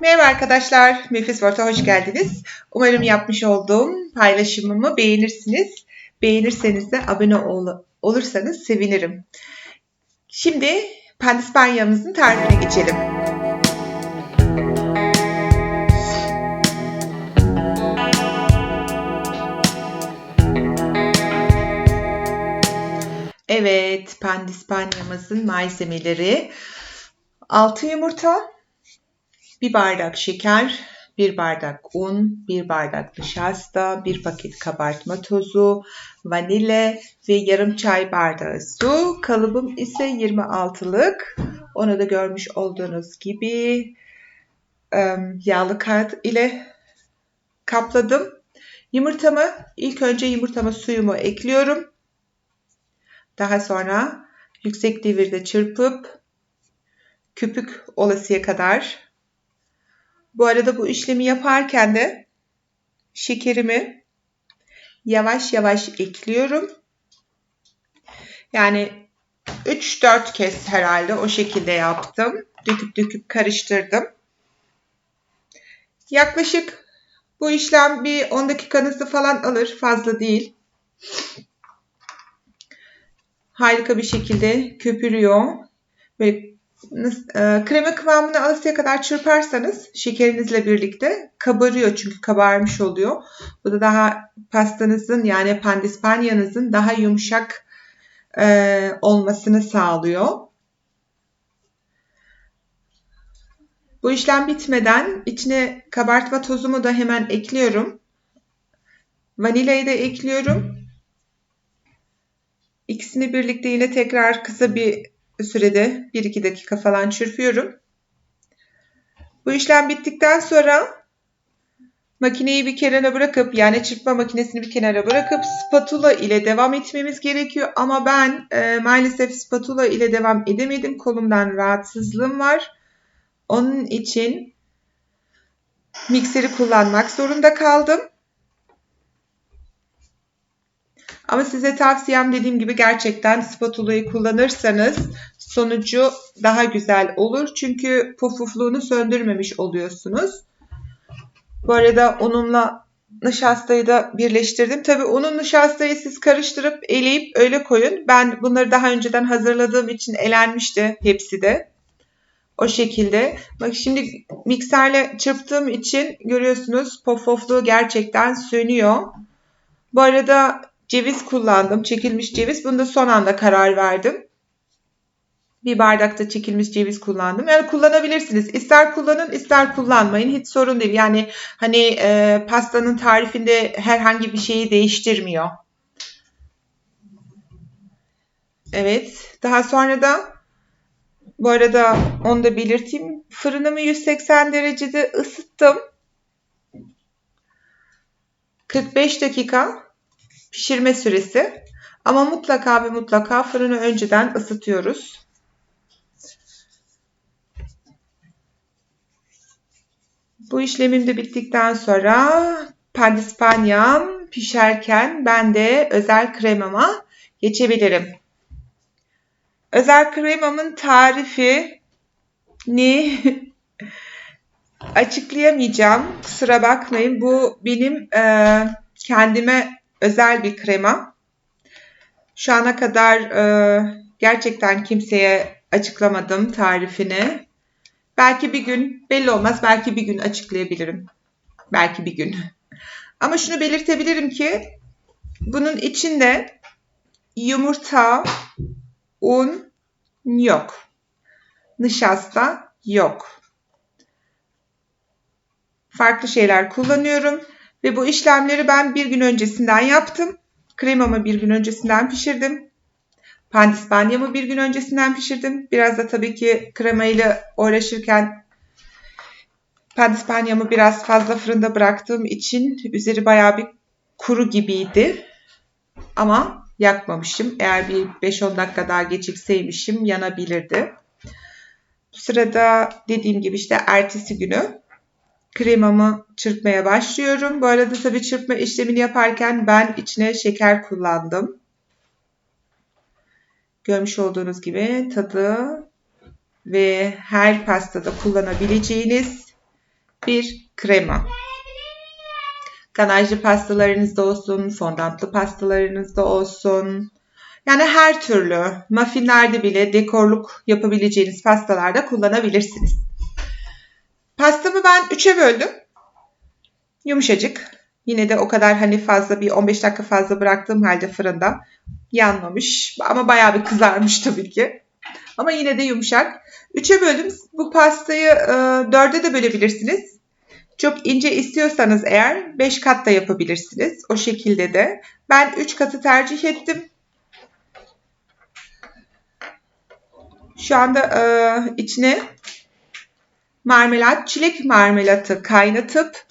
Merhaba arkadaşlar, Mefis World'a hoş geldiniz. Umarım yapmış olduğum paylaşımımı beğenirsiniz. Beğenirseniz de abone ol- olursanız sevinirim. Şimdi pandispanyamızın tarifine geçelim. Evet, pandispanyamızın malzemeleri 6 yumurta, 1 bardak şeker, 1 bardak un, 1 bardak nişasta, 1 paket kabartma tozu, vanilya ve yarım çay bardağı su. Kalıbım ise 26'lık. Onu da görmüş olduğunuz gibi yağlı kağıt ile kapladım. Yumurtamı ilk önce yumurtama suyumu ekliyorum. Daha sonra yüksek devirde çırpıp köpük olasıya kadar. Bu arada bu işlemi yaparken de şekerimi yavaş yavaş ekliyorum. Yani 3-4 kez herhalde o şekilde yaptım. Döküp döküp karıştırdım. Yaklaşık bu işlem bir 10 dakikanızı falan alır. Fazla değil. Harika bir şekilde köpürüyor. Böyle krema kıvamını alasıya kadar çırparsanız şekerinizle birlikte kabarıyor çünkü kabarmış oluyor. Bu da daha pastanızın yani pandispanyanızın daha yumuşak e, olmasını sağlıyor. Bu işlem bitmeden içine kabartma tozumu da hemen ekliyorum. Vanilyayı da ekliyorum. İkisini birlikte yine tekrar kısa bir sürede 1-2 dakika falan çırpıyorum. Bu işlem bittikten sonra makineyi bir kenara bırakıp yani çırpma makinesini bir kenara bırakıp spatula ile devam etmemiz gerekiyor. Ama ben e, maalesef spatula ile devam edemedim. Kolumdan rahatsızlığım var. Onun için mikseri kullanmak zorunda kaldım. Ama size tavsiyem dediğim gibi gerçekten spatula'yı kullanırsanız sonucu daha güzel olur. Çünkü pufufluğunu söndürmemiş oluyorsunuz. Bu arada unumla nişastayı da birleştirdim. Tabi unun nişastayı siz karıştırıp eleyip öyle koyun. Ben bunları daha önceden hazırladığım için elenmişti hepsi de. O şekilde. Bak şimdi mikserle çırptığım için görüyorsunuz pofofluğu gerçekten sönüyor. Bu arada ceviz kullandım. Çekilmiş ceviz. Bunda son anda karar verdim. Bir bardakta çekilmiş ceviz kullandım. Yani kullanabilirsiniz. İster kullanın ister kullanmayın. Hiç sorun değil. Yani hani e, pastanın tarifinde herhangi bir şeyi değiştirmiyor. Evet. Daha sonra da bu arada onu da belirteyim. Fırınımı 180 derecede ısıttım. 45 dakika pişirme süresi. Ama mutlaka ve mutlaka fırını önceden ısıtıyoruz. Bu işlemim de bittikten sonra pandispanyam pişerken ben de özel kremama geçebilirim. Özel kremamın tarifi ni açıklayamayacağım. Kusura bakmayın. Bu benim e, kendime özel bir krema. Şu ana kadar e, gerçekten kimseye açıklamadım tarifini. Belki bir gün belli olmaz. Belki bir gün açıklayabilirim. Belki bir gün. Ama şunu belirtebilirim ki bunun içinde yumurta, un yok. Nişasta yok. Farklı şeyler kullanıyorum. Ve bu işlemleri ben bir gün öncesinden yaptım. Kremamı bir gün öncesinden pişirdim. Pandispanyamı bir gün öncesinden pişirdim. Biraz da tabii ki kremayla uğraşırken pandispanyamı biraz fazla fırında bıraktığım için üzeri bayağı bir kuru gibiydi. Ama yakmamışım. Eğer bir 5-10 dakika daha gecikseymişim yanabilirdi. Bu sırada dediğim gibi işte ertesi günü kremamı çırpmaya başlıyorum. Bu arada tabii çırpma işlemini yaparken ben içine şeker kullandım. Görmüş olduğunuz gibi tadı ve her pastada kullanabileceğiniz bir krema. Ganajlı pastalarınızda olsun, fondantlı pastalarınızda olsun. Yani her türlü muffinlerde bile dekorluk yapabileceğiniz pastalarda kullanabilirsiniz. Pastamı ben 3'e böldüm. Yumuşacık. Yine de o kadar hani fazla bir 15 dakika fazla bıraktığım halde fırında yanmamış. Ama bayağı bir kızarmış tabii ki. Ama yine de yumuşak. Üçe böldüm. Bu pastayı e, dörde de bölebilirsiniz. Çok ince istiyorsanız eğer 5 kat da yapabilirsiniz. O şekilde de. Ben 3 katı tercih ettim. Şu anda e, içine marmelat, çilek marmelatı kaynatıp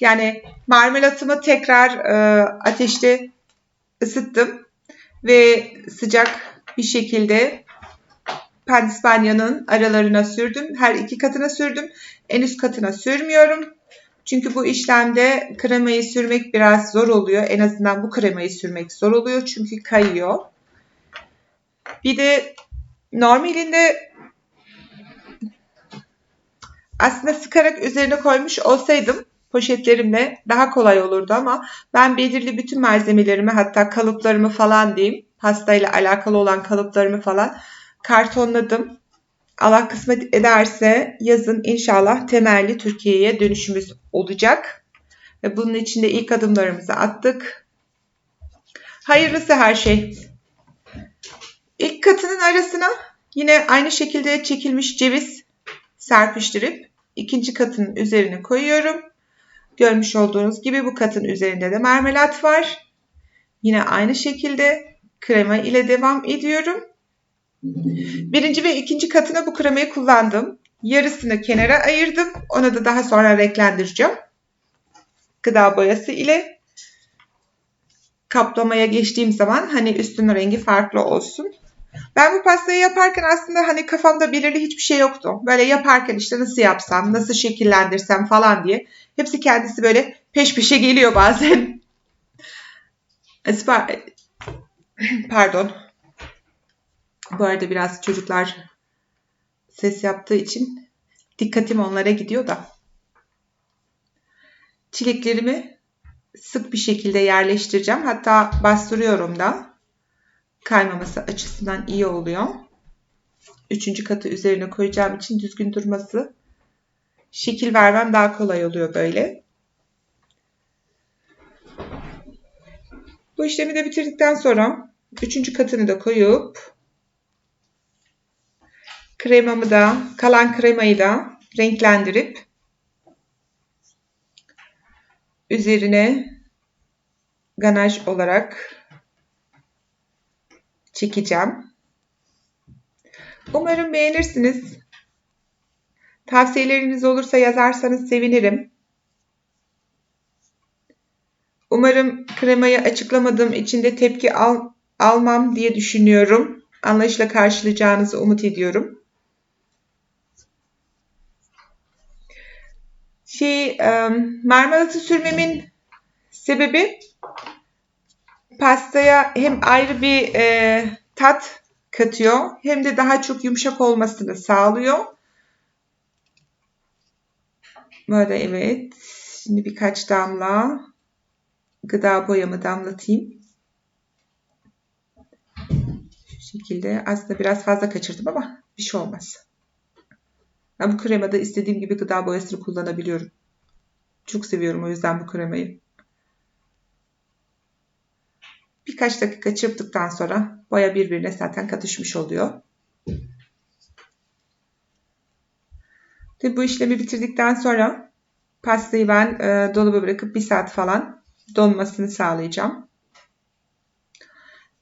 yani marmelatımı tekrar e, ateşte ısıttım ve sıcak bir şekilde pandispanya'nın aralarına sürdüm. Her iki katına sürdüm. En üst katına sürmüyorum. Çünkü bu işlemde kremayı sürmek biraz zor oluyor. En azından bu kremayı sürmek zor oluyor. Çünkü kayıyor. Bir de normalinde aslında sıkarak üzerine koymuş olsaydım poşetlerimle daha kolay olurdu ama ben belirli bütün malzemelerimi hatta kalıplarımı falan diyeyim pastayla alakalı olan kalıplarımı falan kartonladım. Allah kısmet ederse yazın inşallah temelli Türkiye'ye dönüşümüz olacak. Ve bunun için de ilk adımlarımızı attık. Hayırlısı her şey. İlk katının arasına yine aynı şekilde çekilmiş ceviz serpiştirip ikinci katının üzerine koyuyorum. Görmüş olduğunuz gibi bu katın üzerinde de marmelat var. Yine aynı şekilde krema ile devam ediyorum. Birinci ve ikinci katına bu kremayı kullandım. Yarısını kenara ayırdım. Onu da daha sonra renklendireceğim. Gıda boyası ile kaplamaya geçtiğim zaman hani üstünün rengi farklı olsun. Ben bu pastayı yaparken aslında hani kafamda belirli hiçbir şey yoktu. Böyle yaparken işte nasıl yapsam, nasıl şekillendirsem falan diye. Hepsi kendisi böyle peş peşe geliyor bazen. Pardon. Bu arada biraz çocuklar ses yaptığı için dikkatim onlara gidiyor da. Çileklerimi sık bir şekilde yerleştireceğim. Hatta bastırıyorum da. Kaymaması açısından iyi oluyor. Üçüncü katı üzerine koyacağım için düzgün durması, şekil vermem daha kolay oluyor böyle. Bu işlemi de bitirdikten sonra üçüncü katını da koyup kremamı da kalan kremayı da renklendirip üzerine ganaj olarak çekeceğim. Umarım beğenirsiniz. Tavsiyeleriniz olursa yazarsanız sevinirim. Umarım kremayı açıklamadığım için de tepki al, almam diye düşünüyorum. Anlayışla karşılayacağınızı umut ediyorum. Şey, marmelatı sürmemin sebebi pastaya hem ayrı bir e, tat katıyor hem de daha çok yumuşak olmasını sağlıyor. Böyle evet. Şimdi birkaç damla gıda boyamı damlatayım. Şu şekilde aslında biraz fazla kaçırdım ama bir şey olmaz. Ben bu kremada istediğim gibi gıda boyasını kullanabiliyorum. Çok seviyorum o yüzden bu kremayı. Birkaç dakika çırptıktan sonra boya birbirine zaten katışmış oluyor. Tabi bu işlemi bitirdikten sonra pastayı ben e, dolaba bırakıp bir saat falan donmasını sağlayacağım.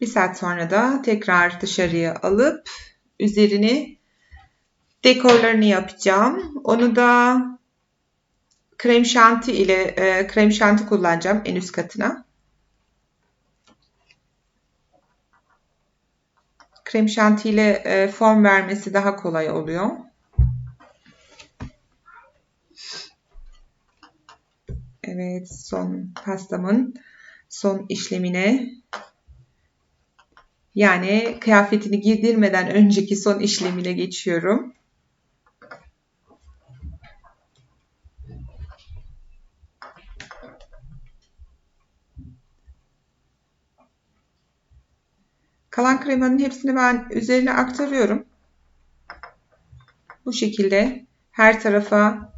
Bir saat sonra da tekrar dışarıya alıp üzerini dekorlarını yapacağım. Onu da krem şanti ile e, krem şanti kullanacağım en üst katına. Krem şanti ile e, form vermesi daha kolay oluyor. Evet son pastamın son işlemine yani kıyafetini giydirmeden önceki son işlemine geçiyorum. Kalan kremanın hepsini ben üzerine aktarıyorum. Bu şekilde her tarafa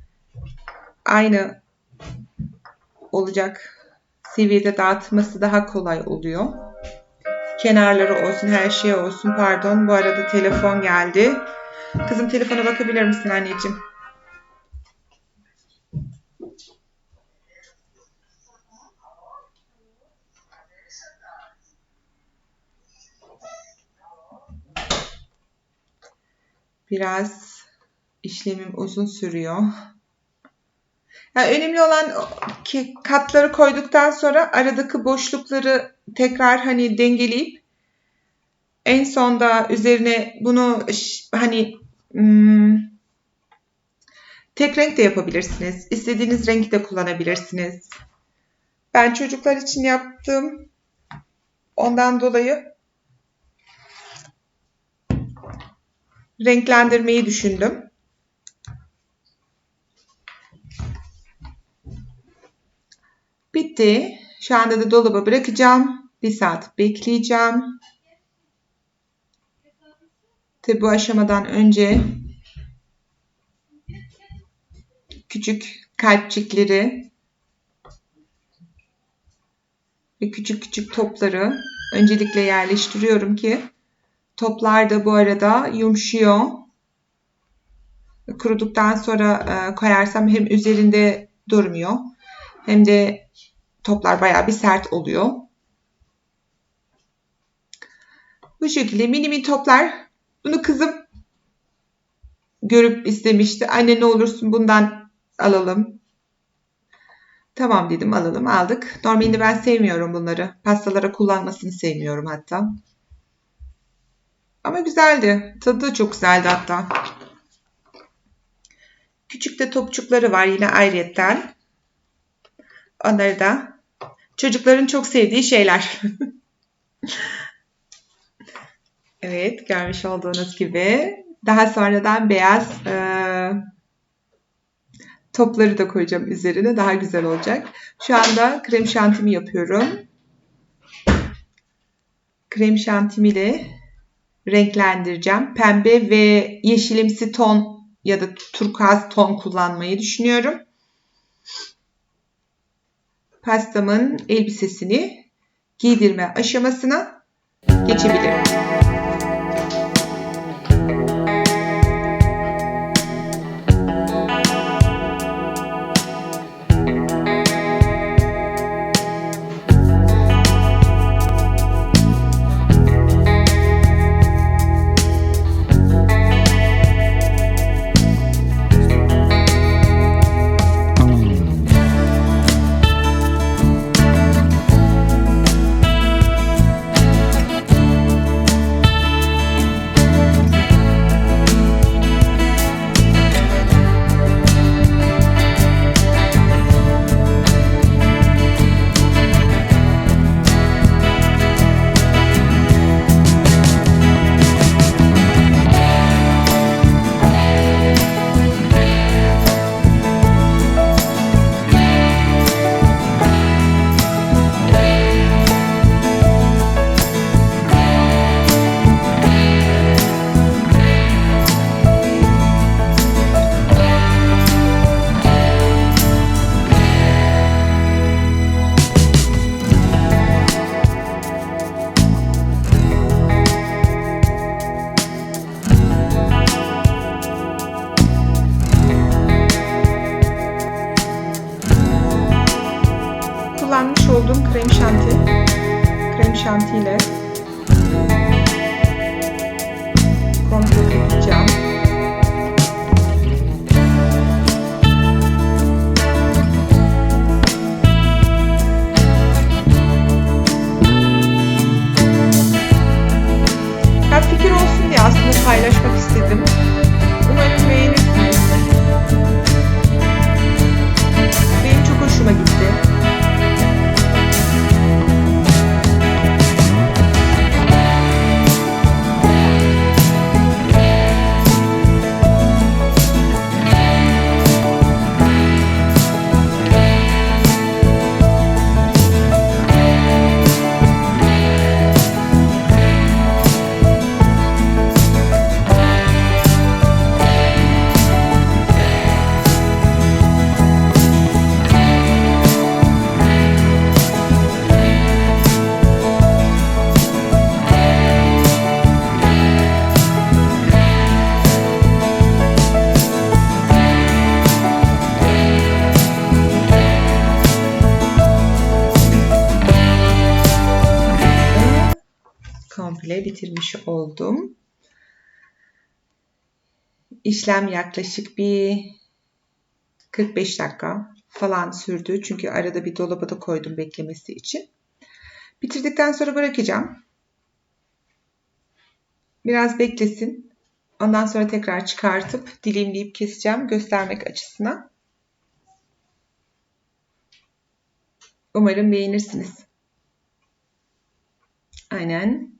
aynı olacak seviyede dağıtması daha kolay oluyor. Kenarları olsun, her şey olsun. Pardon, bu arada telefon geldi. Kızım telefona bakabilir misin anneciğim? Biraz işlemim uzun sürüyor. Yani önemli olan ki katları koyduktan sonra aradaki boşlukları tekrar hani dengeleyip en sonda üzerine bunu hani hmm, tek renk de yapabilirsiniz. İstediğiniz rengi de kullanabilirsiniz. Ben çocuklar için yaptım. Ondan dolayı renklendirmeyi düşündüm. Bitti. Şu anda da dolaba bırakacağım. Bir saat bekleyeceğim. Tabi bu aşamadan önce küçük kalpçikleri ve küçük küçük topları öncelikle yerleştiriyorum ki toplar da bu arada yumuşuyor. Kuruduktan sonra e, koyarsam hem üzerinde durmuyor hem de toplar bayağı bir sert oluyor. Bu şekilde mini mini toplar. Bunu kızım görüp istemişti. Anne ne olursun bundan alalım. Tamam dedim alalım aldık. Normalde ben sevmiyorum bunları. Pastalara kullanmasını sevmiyorum hatta. Ama güzeldi. Tadı da çok güzeldi hatta. Küçük de topçukları var yine ayrıyetten. Onları da çocukların çok sevdiği şeyler. evet görmüş olduğunuz gibi. Daha sonradan beyaz e, topları da koyacağım üzerine. Daha güzel olacak. Şu anda krem şantimi yapıyorum. Krem şantimiyle renklendireceğim. Pembe ve yeşilimsi ton ya da turkuaz ton kullanmayı düşünüyorum pastamın elbisesini giydirme aşamasına geçebilirim. Bitirmiş oldum. İşlem yaklaşık bir 45 dakika falan sürdü. Çünkü arada bir dolaba da koydum beklemesi için. Bitirdikten sonra bırakacağım. Biraz beklesin. Ondan sonra tekrar çıkartıp dilimleyip keseceğim göstermek açısından. Umarım beğenirsiniz. Aynen.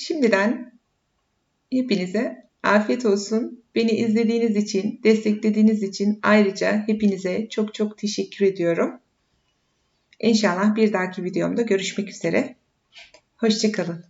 Şimdiden hepinize afiyet olsun. Beni izlediğiniz için, desteklediğiniz için ayrıca hepinize çok çok teşekkür ediyorum. İnşallah bir dahaki videomda görüşmek üzere. Hoşçakalın.